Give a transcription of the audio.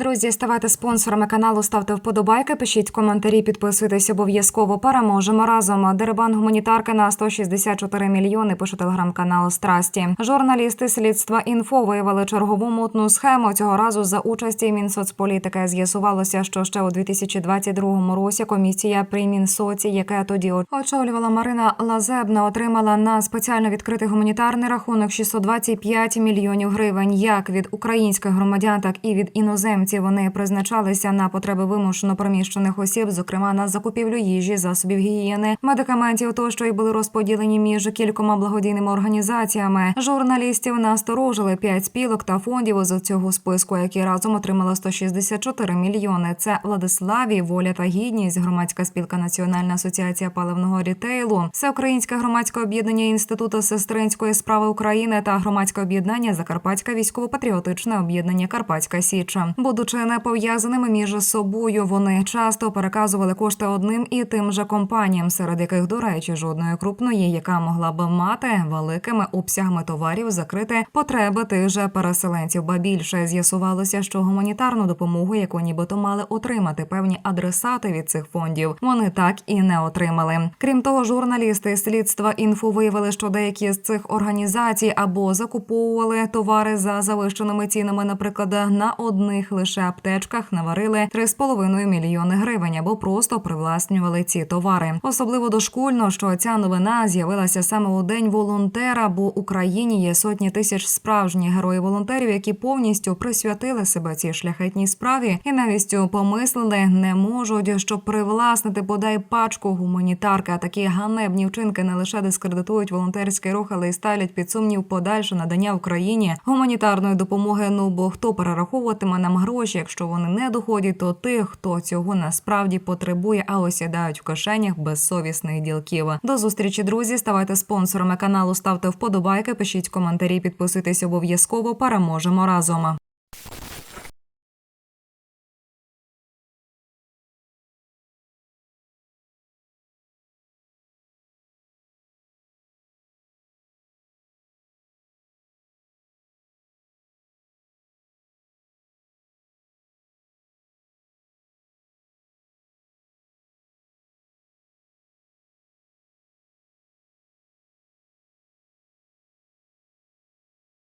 Друзі, ставайте спонсорами каналу, ставте вподобайки, пишіть коментарі, підписуйтесь обов'язково. Переможемо разом. Дерибан гуманітарки на 164 мільйони. Пише телеграм-канал Страсті. Журналісти слідства інфо виявили чергову мутну схему. Цього разу за участі Мінсоцполітики з'ясувалося, що ще у 2022 році комісія при Мінсоці, яка тоді очолювала Марина Лазебна, отримала на спеціально відкритий гуманітарний рахунок 625 мільйонів гривень, як від українських громадян, так і від іноземців. Вони призначалися на потреби вимушено переміщених осіб, зокрема на закупівлю їжі, засобів гігієни, медикаментів тощо й були розподілені між кількома благодійними організаціями. Журналістів насторожили п'ять спілок та фондів з цього списку, які разом отримали 164 мільйони. Це Владиславі, воля та гідність, громадська спілка Національна асоціація паливного рітейлу, всеукраїнське громадське об'єднання інституту сестринської справи України та громадське об'єднання Закарпатське військово-патріотичне об'єднання Карпатська Січ. Будучи не пов'язаними між собою, вони часто переказували кошти одним і тим же компаніям, серед яких, до речі, жодної крупної, яка могла б мати великими обсягами товарів закрити потреби тих же переселенців. Ба більше з'ясувалося, що гуманітарну допомогу, яку нібито мали отримати певні адресати від цих фондів, вони так і не отримали. Крім того, журналісти слідства інфо виявили, що деякі з цих організацій або закуповували товари за завищеними цінами, наприклад, на одних лише аптечках наварили 3,5 мільйони гривень, або просто привласнювали ці товари. Особливо дошкульно, що ця новина з'явилася саме у день волонтера, бо в Україні є сотні тисяч справжніх героїв-волонтерів, які повністю присвятили себе цій шляхетній справі і навістю помислили не можуть, щоб привласнити бодай пачку гуманітарки. А такі ганебні вчинки не лише дискредитують волонтерський рух, але й ставлять під сумнів подальше надання Україні гуманітарної допомоги. Ну бо хто перераховуватиме нам гроші, якщо вони не доходять, то тих, хто цього насправді потребує, а осідають в кишенях безсовісних ділків. До зустрічі, друзі. Ставайте спонсорами каналу, ставте вподобайки, пишіть коментарі, підписуйтесь обов'язково. Переможемо разом.